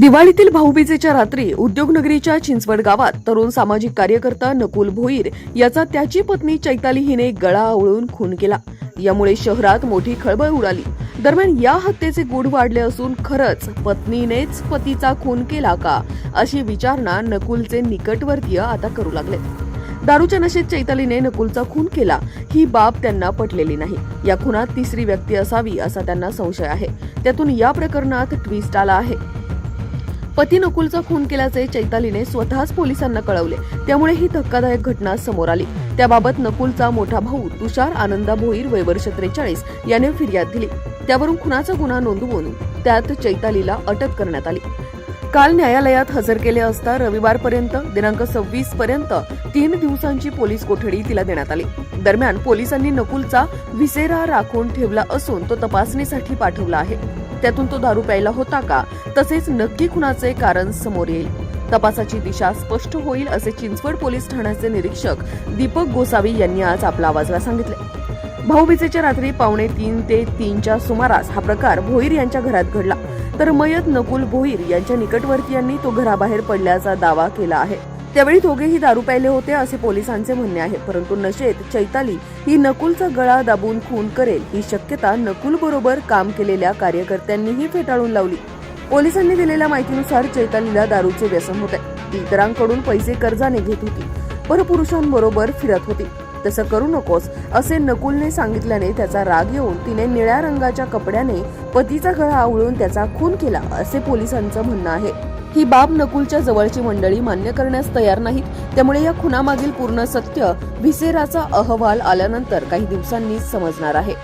दिवाळीतील भाऊबीजेच्या रात्री उद्योगनगरीच्या चिंचवड गावात तरुण सामाजिक कार्यकर्ता नकुल भोईर याचा त्याची पत्नी चैताली हिने गळा आवळून खून केला. यामुळे शहरात मोठी खळबळ उडाली. दरम्यान या हत्येचे गुढ वाढले असून खरंच पत्नीनेच पतीचा खून केला का अशी विचारणा नकुलचे निकटवर्तीय आता करू लागले. दारूच्या नशेत चैतालीने नकुलचा खून केला. ही बाब त्यांना पटलेली नाही. या खुनात तिसरी व्यक्ती असावी असा त्यांना संशय आहे. त्यातून या प्रकरणात ट्विस्ट आला आहे. पती नकुलचा खून केल्याचे चैतालीने स्वतःच पोलिसांना कळवले. त्यामुळे ही धक्कादायक घटना समोर आली. त्याबाबत नकुलचा मोठा भाऊ तुषार आनंदा भोईर वयवर्ष त्रेचाळीस याने फिर्याद दिली. त्यावरून खुनाचा गुन्हा नोंदवून त्यात चैतालीला अटक करण्यात आली. काल न्यायालयात हजर केले असता रविवारपर्यंत दिनांक सव्वीस पर्यंत तीन दिवसांची पोलीस कोठडी तिला देण्यात आली. दरम्यान पोलिसांनी नकुलचा विसेरा राखून ठेवला असून तो तपासणीसाठी पाठवला आहे. त्यातून तो दारू प्यायला होता का? तसेच नक्की खुनाचे कारण समोर येईल. तपासाची दिशा स्पष्ट होईल असे चिंचवड पोलीस ठाण्याचे निरीक्षक दीपक गोसावी यांनी आज आपला आवाजला सांगितले. भाऊबीजेच्या रात्री पावणे तीन ते तीनच्या सुमारास हा प्रकार भोईर यांच्या घरात घडला. तर मयत नकुल भोईर यांच्या निकटवर्तीयांनी तो घराबाहेर पडल्याचा दावा केला आहे. त्यावेळी दोघेही दारू प्यायले होते असे पोलिसांचे म्हणणे आहे. परंतु नशेत चैताली ही नकुलचा गळा दाबून खून करेल. ही शक्यता नकुल बरोबर काम केलेल्या कार्यकर्त्यांनीही फेटाळून लावली. पोलिसांनी दिलेल्या माहितीनुसार चैतालीला दारूचे व्यसन होते. इतरांकडून पैसे कर्जाने घेत होती. परपुरुषांबरोबर फिरत होती. तसं करू नकोस असे नकुलने सांगितल्याने त्याचा राग येऊन तिने निळ्या रंगाच्या कपड्याने पतीचा गळा आवळून त्याचा खून केला असे पोलिसांचं म्हणणं आहे. ही बाब नकुलच्या जवळची मंडळी मान्य करण्यास तयार नाहीत त्यामुळे या खुनामागील पूर्ण सत्य व्हिसेराचा अहवाल आल्यानंतर काही दिवसांनी समजणार आहे.